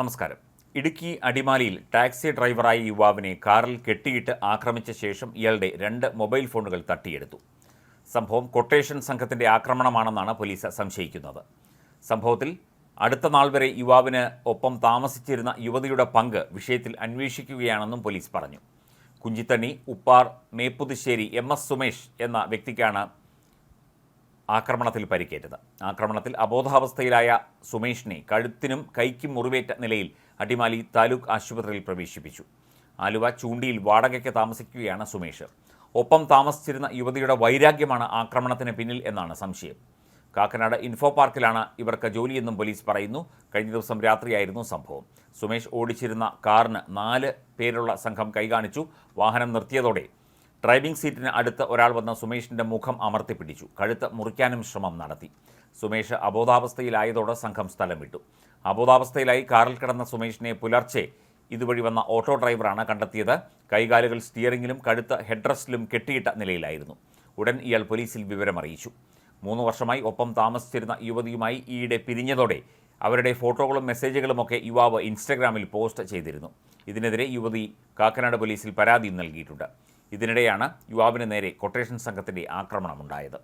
നമസ്കാരം. ഇടുക്കി അടിമാലിയിൽ ടാക്സി ഡ്രൈവറായ യുവാവിനെ കാറിൽ കെട്ടിയിട്ട് ആക്രമിച്ച ശേഷം ഇയാളുടെ രണ്ട് മൊബൈൽ ഫോണുകൾ തട്ടിയെടുത്തു. സംഭവം കൊട്ടേഷൻ സംഘത്തിന്റെ ആക്രമണമാണെന്നാണ് പോലീസ് സംശയിക്കുന്നത്. സംഭവത്തിൽ അടുത്ത നാൾ വരെ യുവാവിന് ഒപ്പം താമസിച്ചിരുന്ന യുവതിയുടെ പങ്ക് വിഷയത്തിൽ അന്വേഷിക്കുകയാണെന്നും പോലീസ് പറഞ്ഞു. കുഞ്ചിത്തണ്ണി ഉപ്പാർ മേപ്പുതുശ്ശേരി എം എസ് സുമേഷ് എന്ന വ്യക്തിക്കാണ് ആക്രമണത്തിൽ പരിക്കേറ്റത്. ആക്രമണത്തിൽ അബോധാവസ്ഥയിലായ സുമേഷിനെ കഴുത്തിനും കൈക്കും മുറിവേറ്റ നിലയിൽ അടിമാലി താലൂക്ക് ആശുപത്രിയിൽ പ്രവേശിപ്പിച്ചു. ആലുവ ചൂണ്ടിയിൽ വാടകയ്ക്ക് താമസിക്കുകയാണ് സുമേഷ്. ഒപ്പം താമസിച്ചിരുന്ന യുവതിയുടെ വൈരാഗ്യമാണ് ആക്രമണത്തിന് പിന്നിൽ എന്നാണ് സംശയം. കാക്കനാട് ഇൻഫോ പാർക്കിലാണ് ഇവർക്ക് ജോലിയെന്നും പോലീസ് പറയുന്നു. കഴിഞ്ഞ ദിവസം രാത്രിയായിരുന്നു സംഭവം. സുമേഷ് ഓടിച്ചിരുന്ന കാറിന് നാല് പേരുള്ള സംഘം കൈകാണിച്ചു. വാഹനം നിർത്തിയതോടെ ഡ്രൈവിംഗ് സീറ്റിന് അടുത്ത് ഒരാൾ വന്ന് സുമേഷിന്റെ മുഖം അമർത്തിപ്പിടിച്ചു കഴുത്ത് മുറിക്കാനും ശ്രമം നടത്തി. സുമേഷ് അബോധാവസ്ഥയിലായതോടെ സംഘം സ്ഥലം വിട്ടു. അബോധാവസ്ഥയിലായി കാറിൽ കിടന്ന സുമേഷിനെ പുലർച്ചെ ഇതുവഴി വന്ന ഓട്ടോ ഡ്രൈവറാണ് കണ്ടെത്തിയത്. കൈകാലുകൾ സ്റ്റിയറിംഗിലും കഴുത്ത് ഹെഡ്രസ്റ്റിലും കെട്ടിയിട്ട നിലയിലായിരുന്നു. ഉടൻ ഇയാൾ പോലീസിൽ വിവരമറിയിച്ചു. മൂന്ന് വർഷമായി ഒപ്പം താമസിച്ചിരുന്ന യുവതിയുമായി ഈയിടെ പിരിഞ്ഞതോടെ അവരുടെ ഫോട്ടോകളും മെസ്സേജുകളുമൊക്കെ യുവാവ് ഇൻസ്റ്റഗ്രാമിൽ പോസ്റ്റ് ചെയ്തിരുന്നു. ഇതിനെതിരെ യുവതി കാക്കനാട് പോലീസിൽ പരാതിയും നൽകിയിട്ടുണ്ട്. ഇതിനിടെയാണ് യുവാവിന് നേരെ കൊട്ടേഷൻ സംഘത്തിന്റെ ആക്രമണമുണ്ടായത്